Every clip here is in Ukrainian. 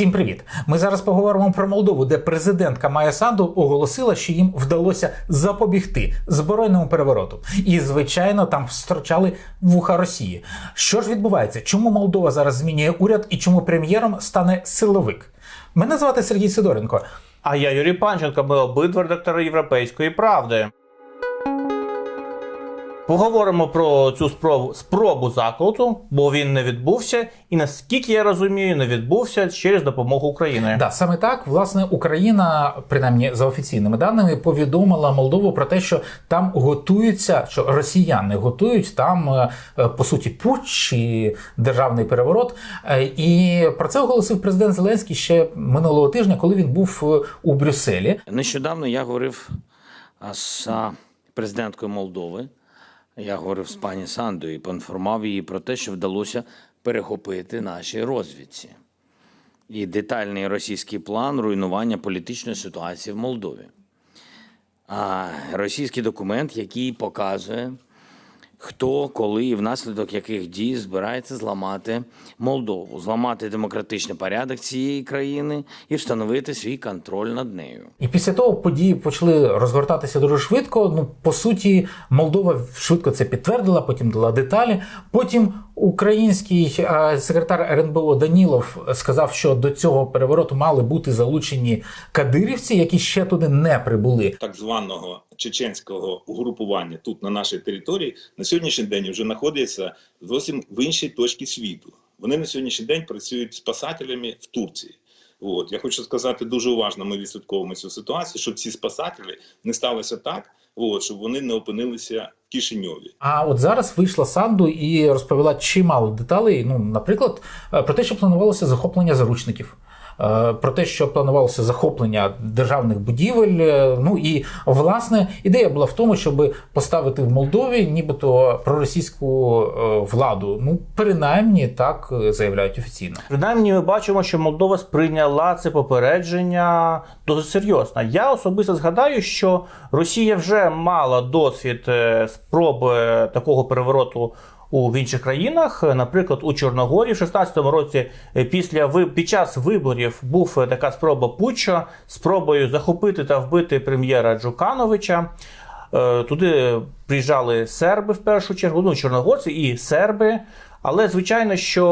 Всім привіт! Ми зараз поговоримо про Молдову, де президентка Майя Санду оголосила, що їм вдалося запобігти збройному перевороту. І, звичайно, там встрочали вуха Росії. Що ж відбувається? Чому Молдова зараз змінює уряд і чому прем'єром стане силовик? Мене звати Сергій Сидоренко. А я Юрій Панченко, ми обидва редактори Європейської правди. Поговоримо про цю спробу, спробу заколоту, бо він не відбувся, і наскільки я розумію, не відбувся через допомогу України. Да, саме так, власне, Україна, принаймні за офіційними даними, повідомила Молдову про те, що там готуються, що росіяни готують там е, е, по суті путч чи державний переворот. Е, І про це оголосив президент Зеленський ще минулого тижня, коли він був у Брюсселі. Нещодавно я говорив з президенткою Молдови. Я говорив з пані Сандою і поінформував її про те, що вдалося перехопити нашій розвідці. І детальний російський план руйнування політичної ситуації в Молдові. А російський документ, який показує, хто, коли і внаслідок яких дій збирається зламати Молдову, зламати демократичний порядок цієї країни і встановити свій контроль над нею. І після того події почали розгортатися дуже швидко. Ну, по суті, Молдова швидко це підтвердила, потім дала деталі. Потім український секретар РНБО Данілов сказав, що до цього перевороту мали бути залучені кадирівці, які ще туди не прибули. так званого чеченського угрупування тут на нашій території на сьогоднішній день вже знаходяться зовсім в іншій точці світу. Вони на сьогоднішній день працюють спасателями в Турції. От я хочу сказати дуже уважно. Ми відслідковуємо цю ситуацію, щоб ці спасателі не сталося так, от, щоб вони не опинилися Кишиньові. А от зараз вийшла Санду і розповіла чимало деталей. Ну, наприклад, е, про те, що планувалося захоплення заручників. Е, Про те, що планувалося захоплення державних будівель, е, ну і власне ідея була в тому, щоб поставити в Молдові, нібито проросійську е, владу. Ну, принаймні так заявляють офіційно. Принаймні, ми бачимо, що Молдова сприйняла це попередження досить серйозно. Я особисто згадаю, що Росія вже мала досвід спроби такого перевороту. У в інших країнах, наприклад, у Чорногорії в 16-му році, е, після під час виборів був е, така спроба Путча спробою захопити та вбити прем'єра Джукановича. Е, Туди приїжджали серби в першу чергу, ну чорногорці і серби. Але звичайно, що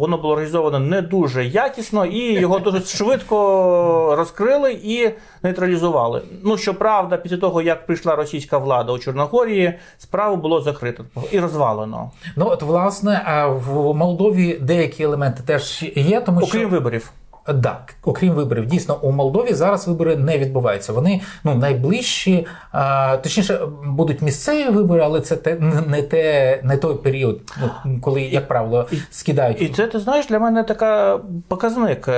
воно було організовано не дуже якісно, і його дуже швидко розкрили і нейтралізували. Ну щоправда, після того як прийшла російська влада у Чорногорії, справу було закрито і розвалено, Ну от власне а в Молдові деякі елементи теж є, тому що окрім виборів. Так, окрім виборів, дійсно у Молдові зараз вибори не відбуваються. Вони ну найближчі, а, точніше, будуть місцеві вибори, але це те не те, не той період, ну, коли, як правило, скидають. І це ти знаєш для мене така показник.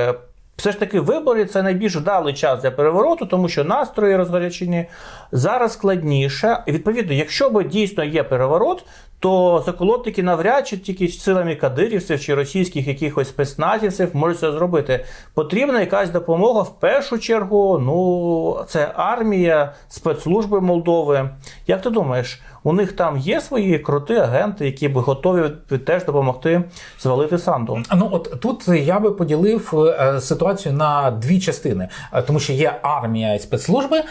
Все ж таки, вибори це найбільш вдалий час для перевороту, тому що настрої розгарячені зараз складніше. І відповідно, якщо б дійсно є переворот, то заколотники навряд чи тільки силами кадирівців чи російських якихось спецназівців можуть це зробити. Потрібна якась допомога в першу чергу. Ну, це армія, спецслужби Молдови. Як ти думаєш, у них там є свої крути агенти, які б готові теж допомогти звалити Санду? Ну от тут я би поділив е, ситуацію на дві частини, Е, тому що є армія і спецслужби,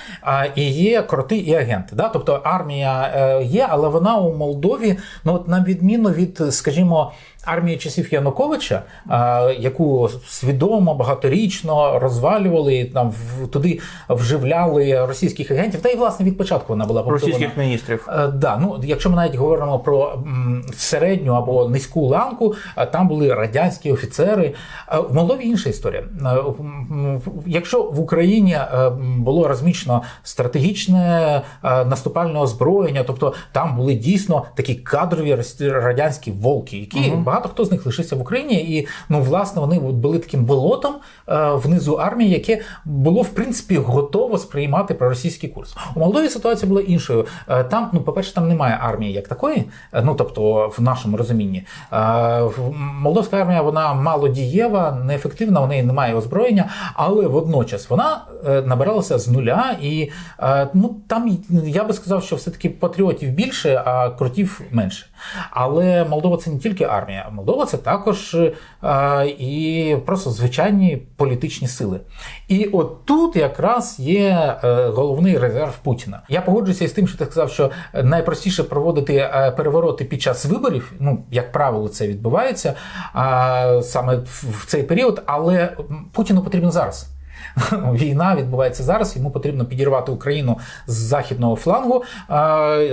і є кроти і агенти. Да? Тобто армія е, є, але вона у Молдові, ну от на відміну від, скажімо. Армії часів Януковича, яку свідомо багаторічно розвалювали, там в- туди вживляли російських агентів, та й власне від початку вона була побудована. Російських міністрів. Е, Да, ну якщо ми навіть говоримо про середню або низьку ланку, е, там були радянські офіцери. Е, В Молдові інша історія. Якщо в Україні було розміщено стратегічне наступальне озброєння, тобто там були дійсно такі кадрові радянські волки, які багато хто з них лишився в Україні, і ну власне вони були таким болотом е, внизу армії, яке було в принципі готово сприймати проросійський курс. У Молдові ситуація була іншою. Е, Там, ну, по-перше, там немає армії як такої, е, ну тобто в нашому розумінні. Е, Молдовська армія вона малодієва, неефективна, у неї немає озброєння, але водночас вона е, набиралася з нуля, і е, ну там я би сказав, що все-таки патріотів більше, а крутів менше. Але Молдова це не тільки армія. Молдова це також е, і просто звичайні політичні сили. І от тут якраз є е, головний резерв Путіна. Я погоджуюся із тим, що ти сказав, що найпростіше проводити е, перевороти під час виборів. Ну, як правило, це відбувається а, саме в цей період, але Путіну потрібно зараз. Війна відбувається зараз. Йому потрібно підірвати Україну з західного флангу,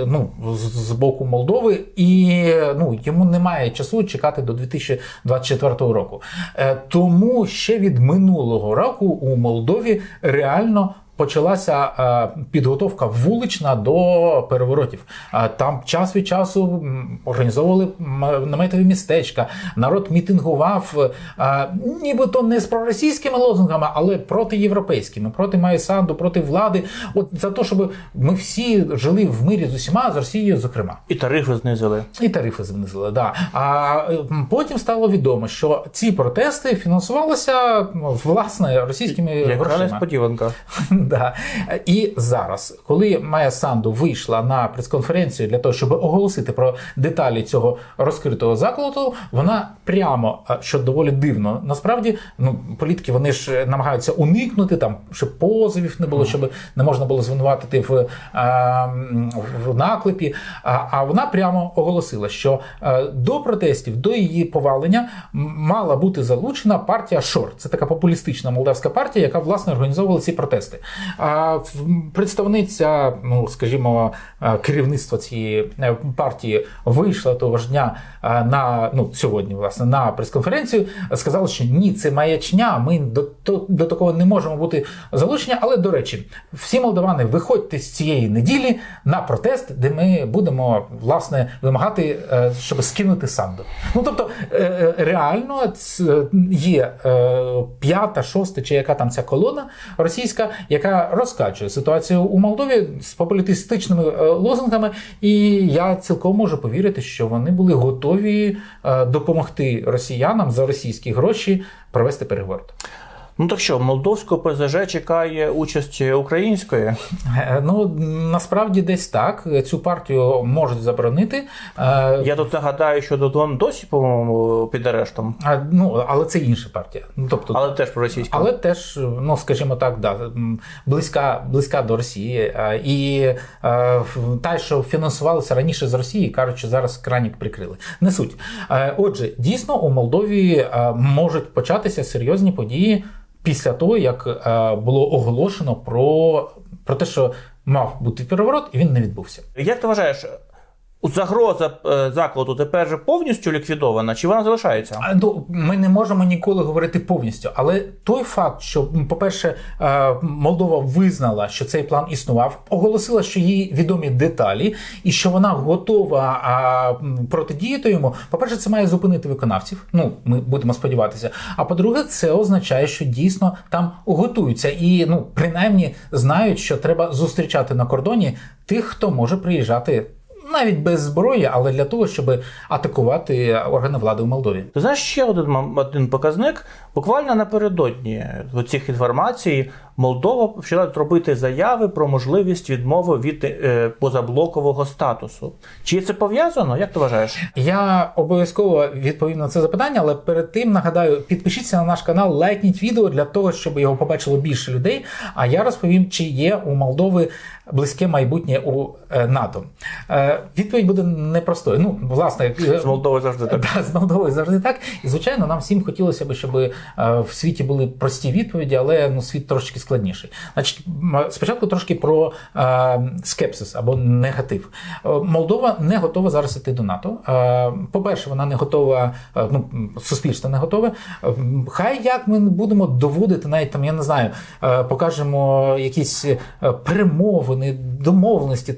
ну з з боку Молдови, і ну йому немає часу чекати до 2024 року. Е, Тому ще від минулого року у Молдові реально. Почалася е, підготовка вулична до переворотів. Е, Там час від часу організовували наметові містечка. Народ мітингував, е, нібито не з проросійськими лозунгами, але проти європейськими, проти Майсанду, проти влади. От за те, щоб ми всі жили в мирі з усіма, з Росією, зокрема. І тарифи знизили. І тарифи знизили, да. А потім стало відомо, що ці протести фінансувалися власне російськими Яка грошима. несподіванка. Да. І зараз, коли Майя Санду вийшла на прес-конференцію для того, щоб оголосити про деталі цього розкритого закладу, вона прямо, що доволі дивно, насправді, ну політики вони ж намагаються уникнути там, щоб позовів не було, щоб не можна було звинуватити в, в наклепі. А, а вона прямо оголосила, що е, до протестів, до її повалення мала бути залучена партія Шор. Це така популістична молдавська партія, яка власне організовувала ці протести. Представниця, ну скажімо, е, керівництва цієї е, партії вийшла того ж дня е, на ну сьогодні, власне, на прес-конференцію. Сказала, що ні, це маячня. Ми до, до, такого не можемо бути залучені. Але до речі, всі молдавани, виходьте з цієї неділі на протест, де ми будемо власне вимагати, щоб скинути санду. Ну тобто, реально є п'ята, шоста чи яка там ця колона російська, яка розкачує ситуацію у Молдові з популістичними е, лозунгами. І я цілком можу повірити, що вони були готові е, допомогти росіянам за російські гроші провести переворот. Ну так що, молдовського ПЗЖ чекає участь української. Е, Ну насправді десь так. Цю партію можуть заборонити. Е, Я тут нагадаю, що Додон досі, по-моєму, під арештом, А, ну, але це інша партія. Ну, тобто, але теж проросійська. але теж, ну скажімо так, да, близька, близька до Росії. І е, та, що фінансувалися раніше з Росії, кажуть, що зараз кранік прикрили. Не суть. Е, Отже, дійсно у Молдові е, можуть початися серйозні події після того, як е, було оголошено про, про те, що мав бути переворот, і він не відбувся. Як ти вважаєш, загроза е, закладу тепер же повністю ліквідована, чи вона залишається? Ну, ми не можемо ніколи говорити повністю, але той факт, що, по-перше, е, Молдова визнала, що цей план існував, оголосила, що їй відомі деталі, і що вона готова протидіяти йому. По-перше, це має зупинити виконавців. Ну, ми будемо сподіватися. А по-друге, це означає, що дійсно там готуються і ну, принаймні знають, що треба зустрічати на кордоні тих, хто може приїжджати. Навіть без зброї, але для того, щоб атакувати органи влади у Молдові. Ти знаєш ще один, один показник. Буквально напередодні цих інформацій Молдова почала робити заяви про можливість відмови від е, позаблокового статусу. Чи це пов'язано? Як ти вважаєш? Я обов'язково відповім на це запитання, але перед тим нагадаю, підпишіться на наш канал, лайкніть відео для того, щоб його побачило більше людей. А я розповім, чи є у Молдови близьке майбутнє у е, НАТО. Е, Відповідь буде непростою. Ну, власне, е, З Молдови завжди так. Да, з Молдовою завжди так. І звичайно, нам всім хотілося б, щоб е, в світі були прості відповіді, але ну світ трошки складніший. Значить, спочатку трошки про е, скепсис або негатив. Е, Молдова не готова зараз іти до НАТО. Е, По-перше, вона не готова, е, ну суспільство не готове. Е, Хай як ми будемо доводити, навіть там, я не знаю, е, покажемо якісь е, перемовини, домовленості,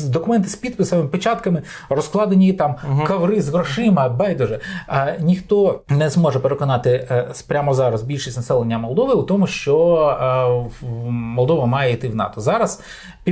документи з підписами, печатками, розкладені там каври з грошима, байдуже. А ніхто не зможе переконати е, прямо зараз більшість населення Молдови у тому, що е, Молдова має йти в НАТО. Зараз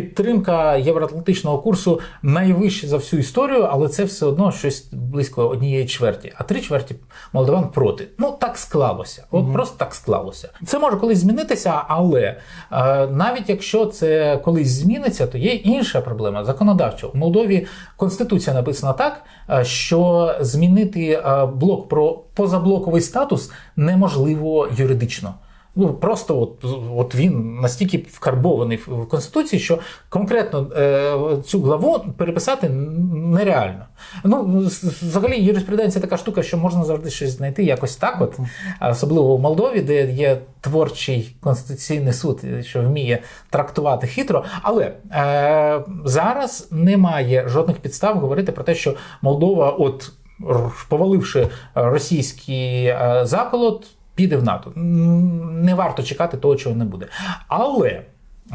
підтримка євроатлантичного курсу найвища за всю історію, але це все одно щось близько однієї чверті. А три чверті молдаван проти. Ну так склалося. От просто так склалося. Це може колись змінитися, але е, навіть якщо це колись зміниться, то є інша проблема законодавча. У Молдові конституція написана так, е, що змінити е, блок про позаблоковий статус неможливо юридично. Ну просто от, от він настільки вкарбований в конституції, що конкретно е, цю главу переписати нереально. Ну взагалі юриспруденція така штука, що можна завжди щось знайти якось так, от особливо в Молдові, де є творчий конституційний суд, що вміє трактувати хитро. Але е, зараз немає жодних підстав говорити про те, що Молдова, от поваливши російський е, заколот, піде в НАТО. Не варто чекати того, чого не буде. Але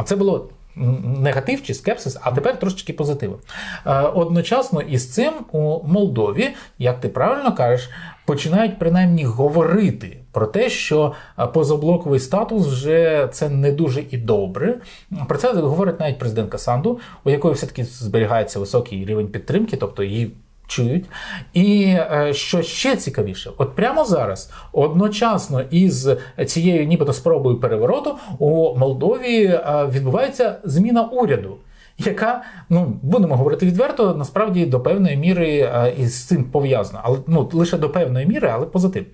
це було негатив чи скепсис, а тепер трошечки позитиву. Е, Одночасно із цим у Молдові, як ти правильно кажеш, починають принаймні говорити про те, що е, позаблоковий статус вже це не дуже і добре. Про це говорить навіть президентка Санду, у якої все-таки зберігається високий рівень підтримки, тобто її чують. І е, що ще цікавіше, от прямо зараз, одночасно із цією нібито спробою перевороту, у Молдові е, відбувається зміна уряду. Яка, ну будемо говорити відверто, насправді до певної міри е, із цим пов'язана, але ну лише до певної міри, але позитив.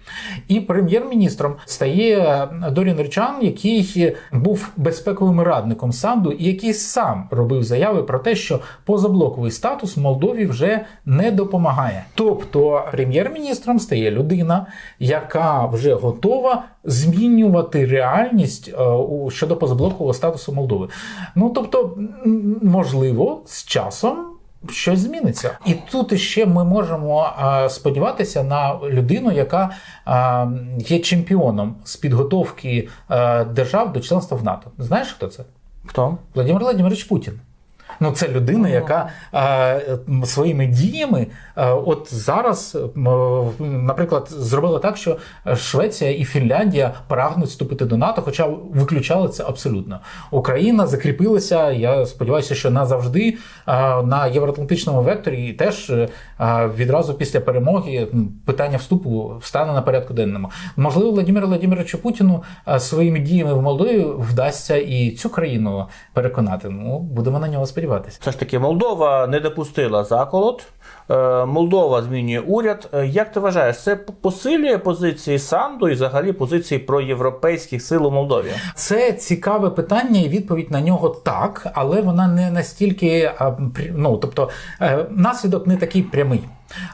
І прем'єр-міністром стає е, Дорін Ричан, який був безпековим радником Санду, і який сам робив заяви про те, що позаблоковий статус Молдові вже не допомагає. Тобто прем'єр-міністром стає людина, яка вже готова змінювати реальність е, щодо позаблокового статусу Молдови. Ну тобто, можливо, з часом. Щось зміниться, і тут ще ми можемо е, сподіватися на людину, яка е, є чемпіоном з підготовки е, держав до членства в НАТО. Знаєш, хто це? Хто? Владимир Владимирович Путін. Ну, це людина, яка е, своїми діями, е, от зараз, наприклад, зробила так, що Швеція і Фінляндія прагнуть вступити до НАТО, хоча виключали це абсолютно. Україна закріпилася, я сподіваюся, що назавжди е, на євроатлантичному векторі і теж е, відразу після перемоги питання вступу стане на порядку денному. Можливо, Владимиру Владимировичу Путіну е, своїми діями в Молдові вдасться і цю країну переконати. Ну, будемо на нього сподіватися. Все ж таки, Молдова не допустила заколот. Е, Молдова змінює уряд. Е, Як ти вважаєш, це посилює позиції Санду і взагалі позиції проєвропейських сил у Молдові? Це цікаве питання, і відповідь на нього так, але вона не настільки ну, тобто е, наслідок не такий прямий.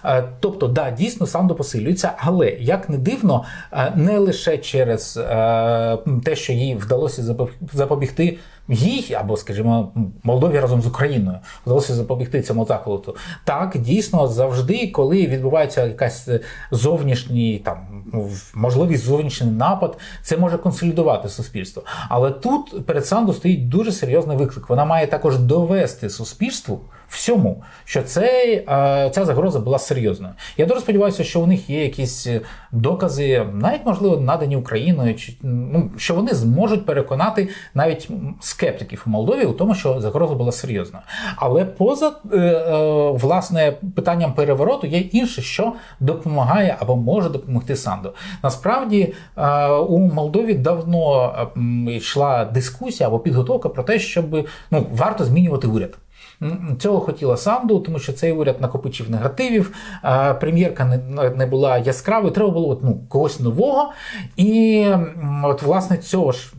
Е, Тобто, да, дійсно Санду посилюється, але як не дивно, е, не лише через е, те, що їй вдалося запоб- запобігти їй, або, скажімо, Молдові разом з Україною вдалося запобігти цьому заколоту. Так, дійсно, завжди, коли відбувається якась зовнішній там можливість зовнішній напад, це може консолідувати суспільство. Але тут перед Санду стоїть дуже серйозний виклик. Вона має також довести суспільству всьому, що цей, ця загроза була серйозною. Я дуже сподіваюся, що у них є якісь е, докази, навіть можливо надані Україною, чи ну що вони зможуть переконати навіть скептиків у Молдові у тому, що загроза була серйозною. Але поза е, е, власне питанням перевороту є інше, що допомагає або може допомогти Санду. Насправді у Молдові давно йшла дискусія або підготовка про те, щоб ну варто змінювати уряд. Цього хотіла Санду, тому що цей уряд накопичив негативів. Прем'єрка не, була яскравою. Треба було ну, когось нового. І от власне цього ж.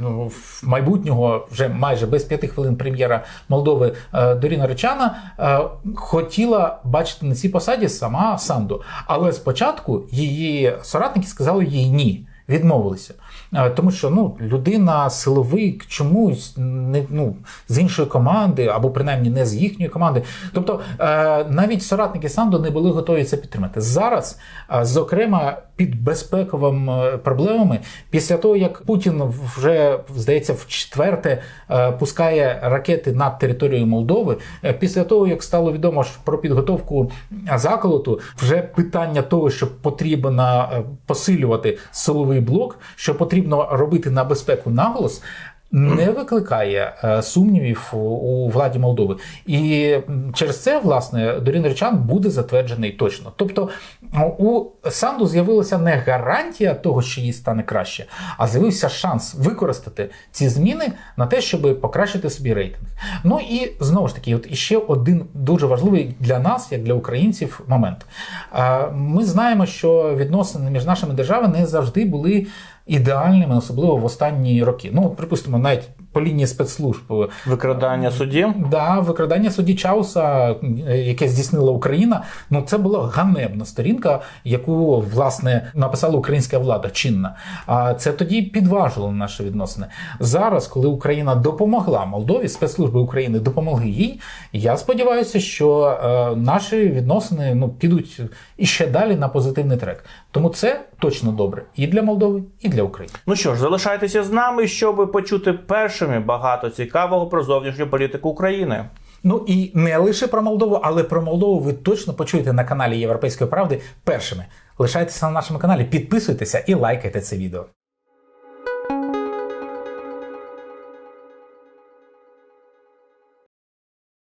ну, в майбутнього вже майже без п'яти хвилин прем'єра Молдови е, Доріна Речана е, хотіла бачити на цій посаді сама Санду. Але спочатку її соратники сказали їй ні. Відмовилися, тому що ну людина силовик чомусь не ну з іншої команди, або принаймні не з їхньої команди. Тобто е, навіть соратники Санду не були готові це підтримати. Зараз, е, зокрема, під безпековими проблемами, після того як Путін вже здається в четверте е, пускає ракети над територією Молдови, е, після того як стало відомо про підготовку заколоту, вже питання того, що потрібно е, посилювати силовий блок, що потрібно робити на безпеку наголос. Не викликає е, сумнівів у- владі Молдови. І через це, власне, Дорін Речан буде затверджений точно. Тобто у Санду з'явилася не гарантія того, що їй стане краще, а з'явився шанс використати ці зміни на те, щоб покращити собі рейтинг. Ну і знову ж таки, от іще один дуже важливий для нас, як для українців, момент. Ми знаємо, що відносини між нашими державами не завжди були ідеальними, особливо в останні роки. Ну, припустимо, навіть по лінії спецслужб. Викрадання судді. Да, викрадання судді Чауса, е, яке здійснила Україна, ну це була ганебна сторінка, яку власне написала українська влада чинна. А це тоді підважило наші відносини. Зараз, коли Україна допомогла Молдові, спецслужби України допомогли їй. Я сподіваюся, що е, наші відносини ну підуть іще далі на позитивний трек. Тому це точно добре і для Молдови, і для України. Ну що ж, залишайтеся з нами, щоб почути першими багато цікавого про зовнішню політику України. Ну і не лише про Молдову, але про Молдову ви точно почуєте на каналі Європейської правди першими. Лишайтеся на нашому каналі, підписуйтеся і лайкайте це відео.